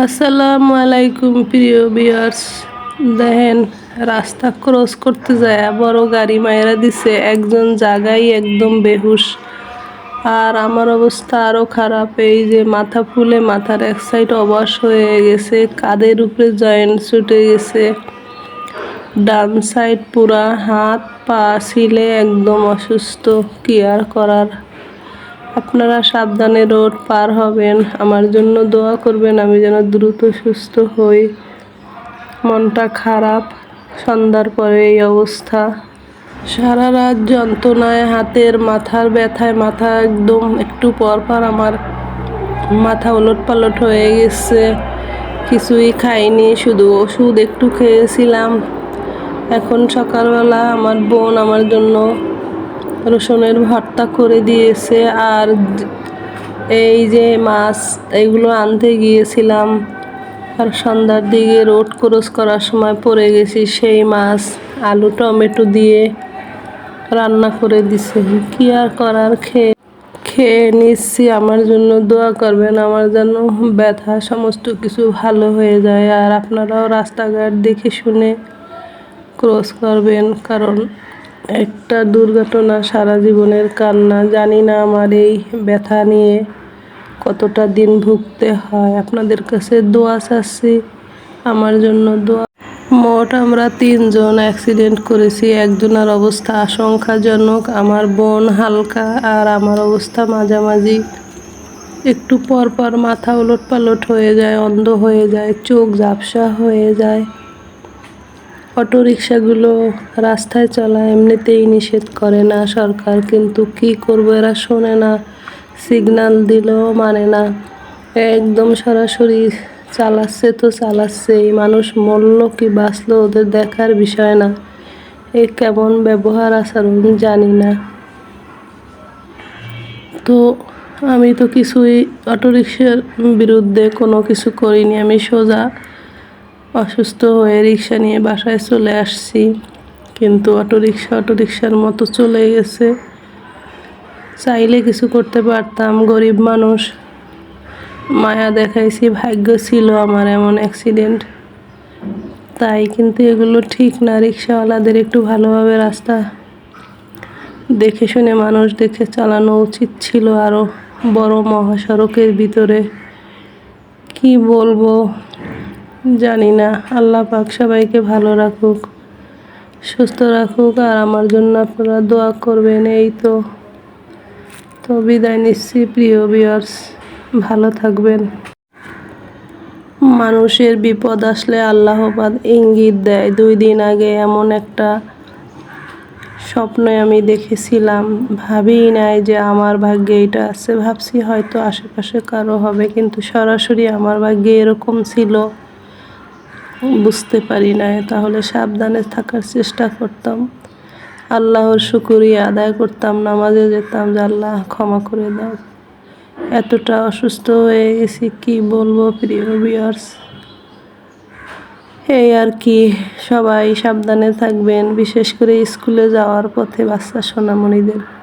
আসসালামু আলাইকুম, প্রিয় বিয়ার্স দেখেন, রাস্তা ক্রস করতে যায়, বড় গাড়ি মায়েরা দিছে, একজন জায়গায় একদম বেহুশ। আর আমার অবস্থা আরও খারাপ, এই যে মাথা ফুলে মাথার এক সাইড অবাস হয়ে গেছে, কাদের উপরে জয়েন্ট ছুটে গেছে। ডান সাইড পুরা হাত পা ছিলে একদম অসুস্থ, কি আর করার? আপনারা সাবধানে রোড পার হবেন। আমার জন্য দোয়া করবেন, আমি যেন দ্রুত সুস্থ হই। মনটা খারাপ, সন্ধ্যার পরে এই অবস্থা। সারা রাত যন্ত্রণায়, হাতের মাথার ব্যথায়, মাথা একদম একটু পর পর আমার মাথা ওলট পালট হয়ে গেছে। কিছুই খাইনি, শুধু ওষুধ একটু খেয়েছিলাম। এখন সকালবেলা আমার বোন আমার জন্য রসুনের ভর্তা করে দিয়েছে আর এই যে মাছ, এগুলো আনতে গিয়েছিলাম আর সন্ধ্যার দিকে রোড ক্রস করার সময় পড়ে গেছি সেই মাছ, আলু, টমেটো দিয়ে রান্না করে দিছে। কি আর করার? খেয়ে খেয়ে নিচ্ছি। আমার জন্য দোয়া করবেন, আমার যেন ব্যথা সমস্ত কিছু ভালো হয়ে যায়। আর আপনারাও রাস্তাঘাট দেখে শুনে ক্রস করবেন, কারণ একটা দুর্ঘটনা সারা জীবনের কান্না, জানি না আমার এই ব্যথা নিয়ে কতটা দিন ভুগতে হয়। আপনাদের কাছে দোয়া চাচ্ছি, আমার জন্য দোয়া। মোট আমরা তিনজন অ্যাক্সিডেন্ট করেছি, একজনের অবস্থা আশঙ্কাজনক, আমার বোন হালকা আর আমার অবস্থা মাঝামাঝি। একটু পর পর মাথা উলট পালট হয়ে যায়, অন্ধ হয়ে যায়, চোখ ঝাপসা হয়ে যায়। অটো রিক্সাগুলো রাস্তায় চলা এমনিতেই নিষেধ করে না সরকার, কিন্তু কি করব এরা শোনে না, সিগনাল দিলেও মানে না। একদম সরাসরি চালাচ্ছে তো চালাচ্ছেই, মানুষ মরল কি বাঁচলো ওদের দেখার বিষয় না। এ কেমন ব্যবহার আচরণ জানি না। তো আমি তো কিছুই অটোরিক্সার বিরুদ্ধে কোনো কিছু করিনি, আমি সোজা অসুস্থ হয়ে রিক্সা নিয়ে বাসায় চলে আসছি। কিন্তু অটোরিক্সা, অটোরিক্সার মতো চলে গেছে। চাইলে কিছু করতে পারতাম, গরিব মানুষ। মায়া দেখাইছি, ভাগ্য ছিল আমার এমন অ্যাক্সিডেন্ট তাই কিন্তু এগুলো ঠিক না, রিক্সাওয়ালাদের একটু ভালোভাবে রাস্তা দেখে শুনে মানুষ দেখে চালানো উচিত ছিল আরও বড় মহাসড়কের ভিতরে। কি বলব? জানি না আল্লাহ পাক সবাইকে ভালো রাখুক, সুস্থ রাখুক, আর আমার জন্য আপনারা দোয়া করবেন। এই তো তো বিদায় নিচ্ছি প্রিয় বিয়ার্স ভালো থাকবেন। মানুষের বিপদ আসলে আল্লাহবাদ ইঙ্গিত দেয়। দুই দিন আগে এমন একটা স্বপ্নে আমি দেখেছিলাম। ভাবিই নাই যে আমার ভাগ্যে এটা আছে। ভাবছি হয়তো আশেপাশে কারও হবে, কিন্তু সরাসরি আমার ভাগ্যে এরকম ছিল। বুঝতে পারি নাই, তাহলে সাবধানে থাকার চেষ্টা করতাম। আল্লাহর শুকুরিয়া আদায় করতাম, নামাজে যেতাম, যে আল্লাহ ক্ষমা করে দাও। এতটা অসুস্থ হয়ে গেছি, কি বলব প্রিয় বিয়ার্স এই আর কি, সবাই সাবধানে থাকবেন, বিশেষ করে স্কুলে যাওয়ার পথে বাচ্চা সোনামণিদের।